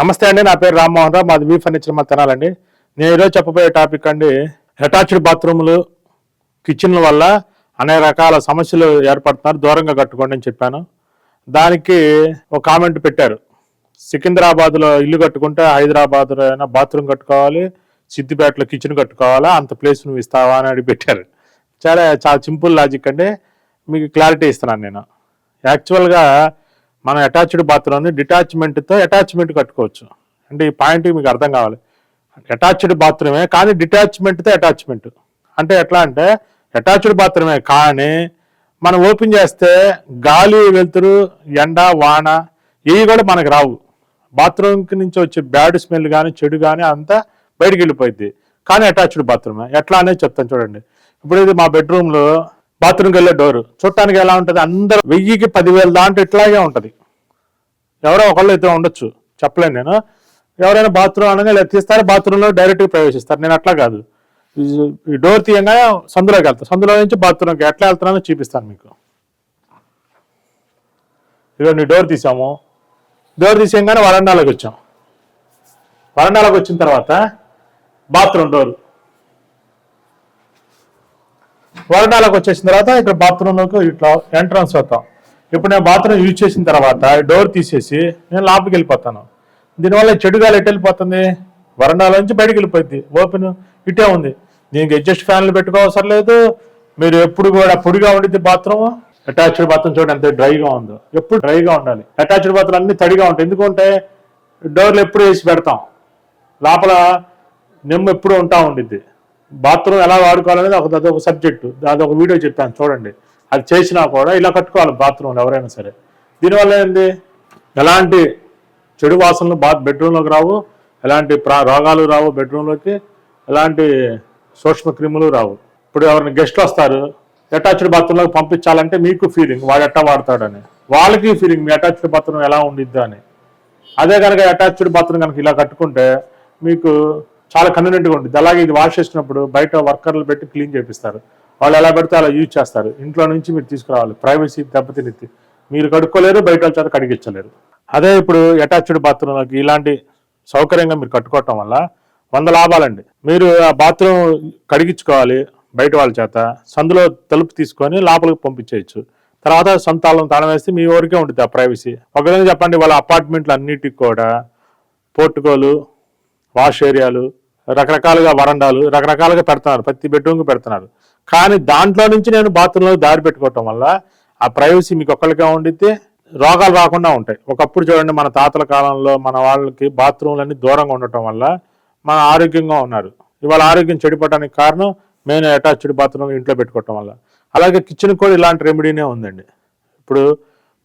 నమస్తే అండి నా పేరు రామ్మోహన్ రావు. మాది వీ ఫర్నిచర్ మా తినాలండి. నేను ఈరోజు చెప్పబోయే టాపిక్ అండి అటాచ్డ్ బాత్రూములు కిచెన్ల వల్ల అనేక రకాల సమస్యలు ఏర్పడుతున్నారు. దూరంగా కట్టుకోండి అని చెప్పాను. దానికి ఒక కామెంట్ పెట్టారు. సికింద్రాబాద్లో ఇల్లు కట్టుకుంటే హైదరాబాద్లో అయినా బాత్రూమ్ కట్టుకోవాలి సిద్దిపేటలో కిచెన్ కట్టుకోవాలా అంత ప్లేస్ నువ్వు ఇస్తావా అని అడిగి పెట్టారు. చాలా చాలా సింపుల్ లాజిక్ అండి. మీకు క్లారిటీ ఇస్తున్నాను నేను. యాక్చువల్గా మనం అటాచ్డ్ బాత్రూమ్ని డిటాచ్మెంట్తో అటాచ్మెంట్ కట్టుకోవచ్చు. అంటే ఈ పాయింట్ మీకు అర్థం కావాలి. అటాచ్డ్ బాత్రూమే కానీ డిటాచ్మెంట్తో అటాచ్మెంట్ అంటే ఎట్లా అంటే అటాచ్డ్ బాత్రూమే కానీ మనం ఓపెన్ చేస్తే గాలి వెలుతురు ఎండ వాన ఇవి కూడా మనకు రావు. బాత్రూమ్కి నుంచి వచ్చే బ్యాడ్ స్మెల్ కానీ చెడు కానీ అంతా బయటికి వెళ్ళిపోయింది కానీ అటాచ్డ్ బాత్రూమే ఎట్లా అనేది చెప్తాను చూడండి. ఇప్పుడు ఇది మా బెడ్రూమ్లో బాత్రూమ్కి వెళ్ళే డోర్ చూడటానికి ఎలా ఉంటుంది? అందరూ వెయ్యికి పదివేల దాంట్లో ఇట్లాగే ఉంటుంది. ఎవరో ఒకళ్ళు ఇద్దరు ఉండొచ్చు. చెప్పలేను నేను. ఎవరైనా బాత్రూమ్ అనగా లేదా తీస్తారు బాత్రూంలో డైరెక్ట్గా ప్రవేశిస్తారు. నేను అట్లా కాదు. ఈ- డోర్ తీయంగానే సందులోకి వెళ్తాను సందులో నుంచి బాత్రూమ్కి ఎట్లా వెళ్తున్నానో చూపిస్తాను మీకు. ఇదిగోండి డోర్ తీసాము. డోర్ తీసేయంగానే వరండాలోకి వచ్చాం. వరండాలోకి వచ్చిన తర్వాత బాత్రూమ్ డోర్ వరండాలోకి వచ్చేసిన తర్వాత ఇక్కడ బాత్రూంలోకి ఇట్లా ఎంట్రన్స్ అవుతాం ఇప్పుడు నేను బాత్రూమ్ యూజ్ చేసిన తర్వాత డోర్ తీసేసి నేను లోపలికి వెళ్ళిపోతాను. దీనివల్ల చెడు గాలి ఎటు వెళ్ళిపోతుంది? వరండాలో నుంచి బయటికి వెళ్ళిపోయింది. ఓపెన్ ఇటే ఉంది. దీనికి అడ్జస్ట్ ఫ్యాన్లు పెట్టుకోవసరం లేదు. మీరు ఎప్పుడు కూడా పొడిగా ఉండిద్ది బాత్రూమ్. అటాచ్డ్ బాత్రూమ్ చూడండి ఎంత డ్రైగా ఉందో. ఎప్పుడు డ్రైగా ఉండాలి. అటాచ్డ్ బాత్రూమ్ అన్ని తడిగా ఉంటాయి. ఎందుకంటే డోర్లు ఎప్పుడు వేసి పెడతాం. లోపల నిమ్మ ఎప్పుడు ఉంటా ఉండిద్ది. బాత్రూమ్ ఎలా వాడుకోవాలనేది ఒక అదొక సబ్జెక్టు అదొక వీడియో చెప్పాను. చూడండి. అది చేసినా కూడా ఇలా కట్టుకోవాలి బాత్రూంలో ఎవరైనా సరే. దీనివల్ల ఏంది? ఎలాంటి చెడు వాసనలు బా బెడ్రూమ్లోకి రావు ఎలాంటి ప్రా రోగాలు రావు బెడ్రూమ్లోకి ఎలాంటి సూక్ష్మ క్రిములు రావు. ఇప్పుడు ఎవరిని గెస్ట్లు వస్తారు అటాచ్డ్ బాత్రూంలోకి పంపించాలంటే మీకు ఫీలింగ్ వాడు ఎట్టా వాడతాడని. వాళ్ళకి ఫీలింగ్ మీ అటాచ్డ్ బాత్రూమ్ ఎలా ఉండిద్దా అని. అదే కనుక అటాచ్డ్ బాత్రూమ్ కనుక ఇలా కట్టుకుంటే మీకు చాలా కన్వీనియంట్గా ఉంటుంది అలాగే ఇది వాష్ చేసినప్పుడు బయట వర్కర్లు పెట్టి క్లీన్ చేపిస్తారు. వాళ్ళు ఎలా పెడితే అలా యూజ్ చేస్తారు. ఇంట్లో నుంచి మీరు తీసుకురావాలి. ప్రైవసీ దెబ్బతిని మీరు కడుక్కోలేరు బయట వాళ్ళ చేత కడిగించలేరు అదే ఇప్పుడు అటాచ్డ్ బాత్రూమ్కి ఇలాంటి సౌకర్యంగా మీరు కట్టుకోవటం వల్ల వంద లాభాలండి. మీరు ఆ బాత్రూమ్ కడిగించుకోవాలి బయట వాళ్ళ చేత. సందులో తలుపు తీసుకొని లోపలికి పంపించేయచ్చు. తర్వాత సొంతాలను తాళం వేస్తే మీ ఊరికే ఉంటుంది ఆ ప్రైవసీ ఒక విధంగా చెప్పండి వాళ్ళ అపార్ట్మెంట్లు అన్నిటికి కూడా పోర్టుకోలు వాష్ ఏరియాలు రకరకాలుగా వరండాలు రకరకాలుగా పెడుతున్నారు. ప్రతి బెడ్రూమ్కి పెడుతున్నారు. కానీ దాంట్లో నుంచి నేను బాత్రూంలో దారి పెట్టుకోవటం వల్ల ఆ ప్రైవసీ మీకు ఒక్కరిగా ఉండితే రోగాలు రాకుండా ఉంటాయి. ఒకప్పుడు చూడండి మన తాతల కాలంలో మన వాళ్ళకి బాత్రూమ్లన్నీ దూరంగా ఉండటం వల్ల మన ఆరోగ్యంగా ఉన్నారు. ఇవాళ ఆరోగ్యం చెడిపోవడానికి కారణం మెయిన్ అటాచ్డ్ బాత్రూమ్ ఇంట్లో పెట్టుకోవటం వల్ల. అలాగే కిచెన్ కూడా ఇలాంటి రెమెడీనే ఉందండి. ఇప్పుడు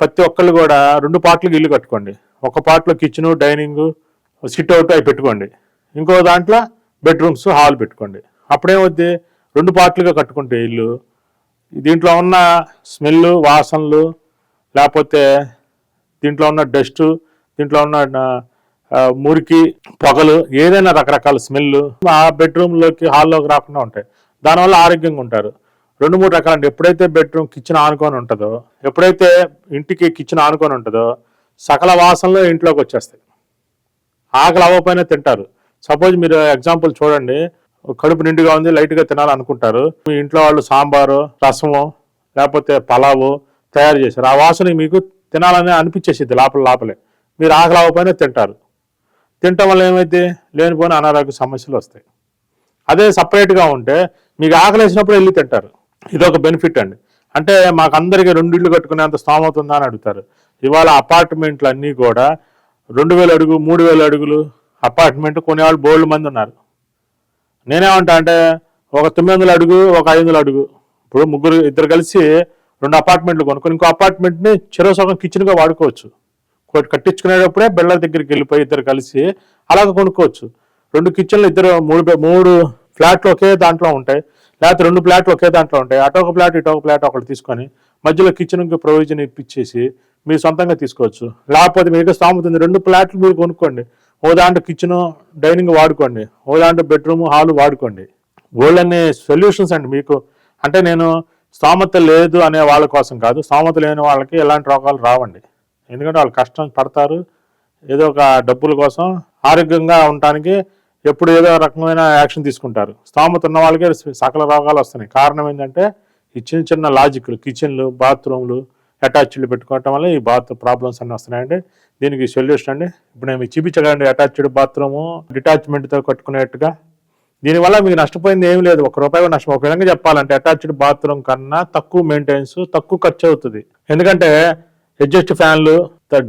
ప్రతి ఒక్కళ్ళు కూడా రెండు పార్ట్లకు ఇల్లు కట్టుకోండి. ఒక పార్ట్లో కిచెను డైనింగ్ సిట్ అవుట్ అవి పెట్టుకోండి. ఇంకో దాంట్లో బెడ్రూమ్స్ హాల్ పెట్టుకోండి. అప్పుడేమవుద్ది? రెండు పార్ట్లుగా కట్టుకుంటే ఇల్లు. దీంట్లో ఉన్న స్మెల్ వాసనలు లేకపోతే దీంట్లో ఉన్న డస్ట్ దీంట్లో ఉన్న మురికి పొగలు ఏదైనా రకరకాల స్మెల్ ఆ బెడ్రూమ్లోకి హాల్లోకి రాకుండా ఉంటాయి. దానివల్ల ఆరోగ్యంగా ఉంటారు. రెండు మూడు రకాల ఎప్పుడైతే బెడ్రూమ్ కిచెన్ ఆనుకొని ఉంటుందో ఎప్పుడైతే ఇంటికి కిచెన్ ఆనుకొని ఉంటుందో సకల వాసనలు ఇంట్లోకి వచ్చేస్తాయి. ఆకలి అవ్వకపోయినా తింటారు. సపోజ్ మీరు ఎగ్జాంపుల్ చూడండి. కడుపు నిండుగా ఉంది లైట్గా తినాలనుకుంటారు. మీ ఇంట్లో వాళ్ళు సాంబారు రసము లేకపోతే పలావు తయారు చేశారు. ఆ వాసన మీకు తినాలని అనిపించేసింది లోపల లోపలే. మీరు ఆకలి అవ్వకపోయినా తింటారు. తినటం వల్ల ఏమైతే లేనిపోయిన అనారోగ్య సమస్యలు వస్తాయి. అదే సపరేట్గా ఉంటే మీకు ఆకలి వేసినప్పుడు వెళ్ళి తింటారు. ఇది ఒక బెనిఫిట్ అండి. అంటే మాకు అందరికీ రెండు ఇళ్ళు కట్టుకునేంత స్తోమత ఉందా అని అడుగుతారు. ఇవాళ అపార్ట్మెంట్లు అన్నీ కూడా రెండు వేల అడుగు మూడు వేల అడుగులు అపార్ట్మెంట్ కొనేవాళ్ళు బోల్డ్ మంది ఉన్నారు. నేనేమంటా అంటే ఒక తొమ్మిది వందల అడుగు ఒక ఐదు వందల అడుగు. ఇప్పుడు ముగ్గురు ఇద్దరు కలిసి రెండు అపార్ట్మెంట్లు కొనుక్కొని ఇంకో అపార్ట్మెంట్ని చెరో సగం కిచెన్గా వాడుకోవచ్చు. కట్టించుకునేటప్పుడే బిళ్ళ దగ్గరికి వెళ్ళిపోయి ఇద్దరు కలిసి అలాగ కొనుక్కోవచ్చు. రెండు కిచెన్లు ఇద్దరు మూడు మూడు ఫ్లాట్లు ఒకే దాంట్లో ఉంటాయి. లేకపోతే రెండు ఫ్లాట్లు ఒకే దాంట్లో ఉంటాయి. అటు ఒక ఫ్లాట్ ఇటు ఒక ఫ్లాట్ ఒకటి తీసుకొని మధ్యలో కిచెన్కి ప్రొవిజన్ ఇప్పించేసి మీరు సొంతంగా తీసుకోవచ్చు. లేకపోతే మీకు స్థామతుంది రెండు ఫ్లాట్లు మీరు కొనుక్కోండి. ఓ దాంట్లో కిచెన్ డైనింగ్ వాడుకోండి. ఓ దాంట్లో బెడ్రూమ్ హాల్ వాడుకోండి. గోల్డ్ అనే సొల్యూషన్స్ అండి మీకు. అంటే నేను స్తోమత లేదు అనే వాళ్ళ కోసం కాదు. స్తోమత లేని వాళ్ళకి ఎలాంటి రోగాలు రావండి. ఎందుకంటే వాళ్ళు కష్టం పడతారు. ఏదో ఒక డబ్బుల కోసం ఆరోగ్యంగా ఉండటానికి ఎప్పుడు ఏదో రకమైన యాక్షన్ తీసుకుంటారు. స్థోమత ఉన్న వాళ్ళకే సకల రోగాలు వస్తున్నాయి. కారణం ఏంటంటే ఈ చిన్న చిన్న లాజిక్లు కిచెన్లు బాత్రూమ్లు అటాచ్డ్లు పెట్టుకోవటం వల్ల ఈ బాత్ ప్రాబ్లమ్స్ అన్నీ వస్తున్నాయండి. దీనికి సొల్యూషన్ అండి. ఇప్పుడు నేను మీకు చూపించగలండి అటాచ్డ్ బాత్రూము డిటాచ్మెంట్తో కట్టుకునేట్టుగా. దీనివల్ల మీకు నష్టపోయింది ఏం లేదు. ఒక రూపాయి నష్టం. ఒక విధంగా చెప్పాలంటే అటాచ్డ్ బాత్రూమ్ కన్నా తక్కువ మెయింటెనెన్స్ తక్కువ ఖర్చు అవుతుంది. ఎందుకంటే అడ్జస్ట్ ఫ్యాన్లు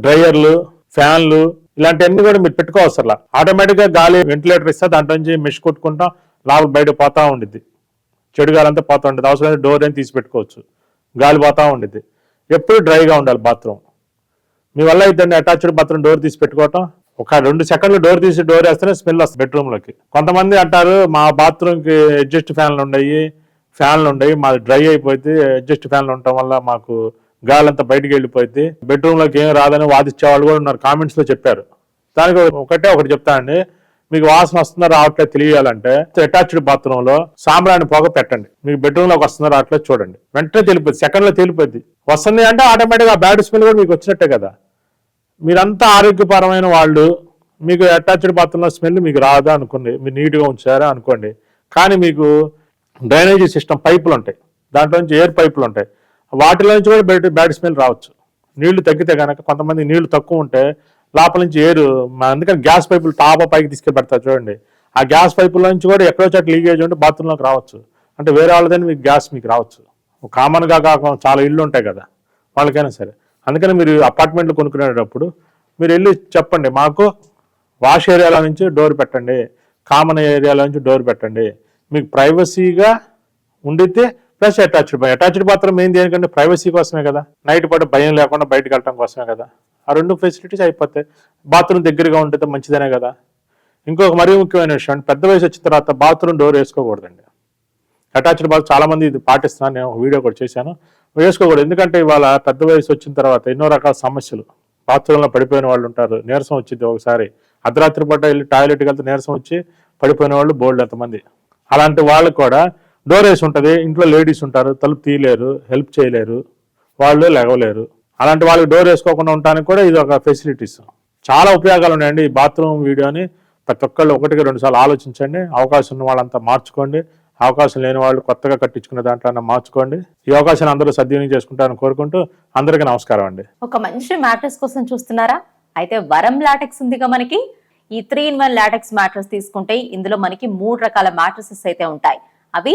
డ్రైయర్లు ఫ్యాన్లు ఇలాంటివన్నీ కూడా మీరు పెట్టుకోవసరలా. ఆటోమేటిక్ ఆటోమేటిక్గా గాలి వెంటిలేటర్ ఇస్తే దాంట్లో నుంచి మెష్ కొట్టుకుంటాం లోపల బయట పోతా ఉండిద్ది. చెడు గాలంతా పోతూ పోతా ఉంటుంది అవసరమైతే డోర్ అని తీసి పెట్టుకోవచ్చు. గాలి పోతా ఉండిద్ది. ఎప్పుడు డ్రైగా ఉండాలి బాత్రూమ్. మీ వల్ల ఇద్దరిని అటాచ్డ్ బాత్రూమ్ డోర్ తీసి పెట్టుకోవటం ఒక రెండు సెకండ్లు డోర్ తీసి డోర్ వేస్తేనే స్మెల్ వస్తుంది బెడ్రూమ్లోకి. కొంతమంది అంటారు మా బాత్రూమ్కి అడ్జస్ట్ ఫ్యాన్లు ఉన్నాయి ఫ్యాన్లు ఉన్నాయి మాది డ్రై అయిపోయింది అడ్జస్ట్ ఫ్యాన్లు ఉండటం వల్ల మాకు గాలి అంతా బయటికి వెళ్ళిపోయింది. బెడ్రూమ్లోకి ఏం రాదని వాదించే వాళ్ళు కూడా ఉన్నారు కామెంట్స్లో చెప్పారు. దానికి ఒకటే ఒకటి చెప్తానండి మీకు వాసన వస్తుందో రావట్లేదు తెలియాలంటే అటాచ్డ్ బాత్రూమ్లో సాంబ్రాణి పొగ పెట్టండి. మీకు బెడ్రూమ్లోకి వస్తుందో రావట్లేదు చూడండి. వెంటనే తెలిపోద్ది. సెకండ్లో తెలిపోద్ది. వస్తుంది అంటే ఆటోమేటిక్ ఆ బ్యాడ్ స్మెల్ కూడా మీకు వచ్చినట్టే కదా. మీరంతా ఆరోగ్యపరమైన వాళ్ళు మీకు అటాచ్డ్ బాత్రూంలో స్మెల్ మీకు రాదా అనుకోండి. మీరు నీట్గా ఉంచారా అనుకోండి. కానీ మీకు డ్రైనేజీ సిస్టమ్ పైపులు ఉంటాయి. దాంట్లో నుంచి ఎయిర్ పైపులు ఉంటాయి. వాటిలో నుంచి కూడా బ్యాడ్ బ్యాడ్ స్మెల్ రావచ్చు. నీళ్ళు తగ్గితే కనుక కొంతమంది నీళ్ళు తక్కువ ఉంటే లోపల నుంచి ఏరు. మా- అందుకని గ్యాస్ పైపులు టాప పైకి తీసుకెళ్ళి చూడండి. ఆ గ్యాస్ పైపుల నుంచి కూడా ఎక్కడో చోట లీకేజ్ ఉంటే బాత్రూంలోకి రావచ్చు. అంటే వేరే వాళ్ళదని మీకు గ్యాస్ మీకు రావచ్చు. కామన్గా కాకుండా చాలా ఇళ్ళు ఉంటాయి కదా వాళ్ళకైనా సరే. అందుకని మీరు అపార్ట్మెంట్లు కొనుక్కునేటప్పుడు మీరు వెళ్ళి చెప్పండి మాకు వాష్ ఏరియాలో నుంచి డోర్ పెట్టండి కామన్ ఏరియాలో నుంచి డోర్ పెట్టండి. మీకు ప్రైవసీగా ఉండితే ప్లస్ అటాచ్డ్ అటాచ్డ్ బాత్రూమ్ ఏంది ఎందుకంటే ప్రైవసీ కోసమే కదా. నైట్ పూట భయం లేకుండా బయటకు వెళ్ళటం కోసమే కదా. ఆ రెండు ఫెసిలిటీస్ అయిపోతాయి. బాత్రూమ్ దగ్గరగా ఉంటే మంచిదనే కదా. ఇంకొక మరీ ముఖ్యమైన విషయం పెద్ద వయసు వచ్చిన తర్వాత బాత్రూమ్ డోర్ వేసుకోకూడదండి. అటాచ్డ్ బాత్ చాలా మంది ఇది పాటిస్తున్నాను నేను వీడియో కూడా చేశాను. వేసుకోకూడదు. ఎందుకంటే ఇవాళ పెద్ద వయసు వచ్చిన తర్వాత ఎన్నో రకాల సమస్యలు. బాత్రూంలో పడిపోయిన వాళ్ళు ఉంటారు. నీరసం వచ్చింది ఒకసారి. అర్ధరాత్రి పూట వెళ్ళి టాయిలెట్కి వెళ్తే నీరసం వచ్చి పడిపోయిన వాళ్ళు బోల్డ్ ఎంతమంది. అలాంటి వాళ్ళకి కూడా డోర్ వేసి ఉంటుంది ఇంట్లో లేడీస్ ఉంటారు తలుపు తీయలేరు హెల్ప్ చేయలేరు వాళ్ళు లేవలేరు. అలాంటి వాళ్ళకి డోర్ వేసుకోకుండా ఉండడానికి కూడా ఇది ఒక ఫెసిలిటీస్ చాలా ఉపయోగాలు ఉన్నాయండి ఈ బాత్రూమ్ వీడియోని ప్రతి ఒక్కళ్ళు ఒకటికి రెండు సార్లు ఆలోచించండి. అవకాశం ఉన్న వాళ్ళంతా మార్చుకోండి. అవకాశం లేని వాళ్ళు కొత్తగా కట్టించుకున్న దాంట్లో మార్చుకోండి. ఈ అవకాశాన్ని అందరూ సద్వినియోగం చేసుకుంటారని కోరుకుంటూ అందరికీ నమస్కారం అండి. ఒక మంచి మ్యాట్రెస్ కోసం చూస్తున్నారా? అయితే వరం లాటెక్స్ ఉందిగా మనకి. ఈ three in one latex mattress తీసుకుంటే ఇందులో మనకి మూడు రకాల మ్యాట్రసెస్ అయితే ఉంటాయి. అవి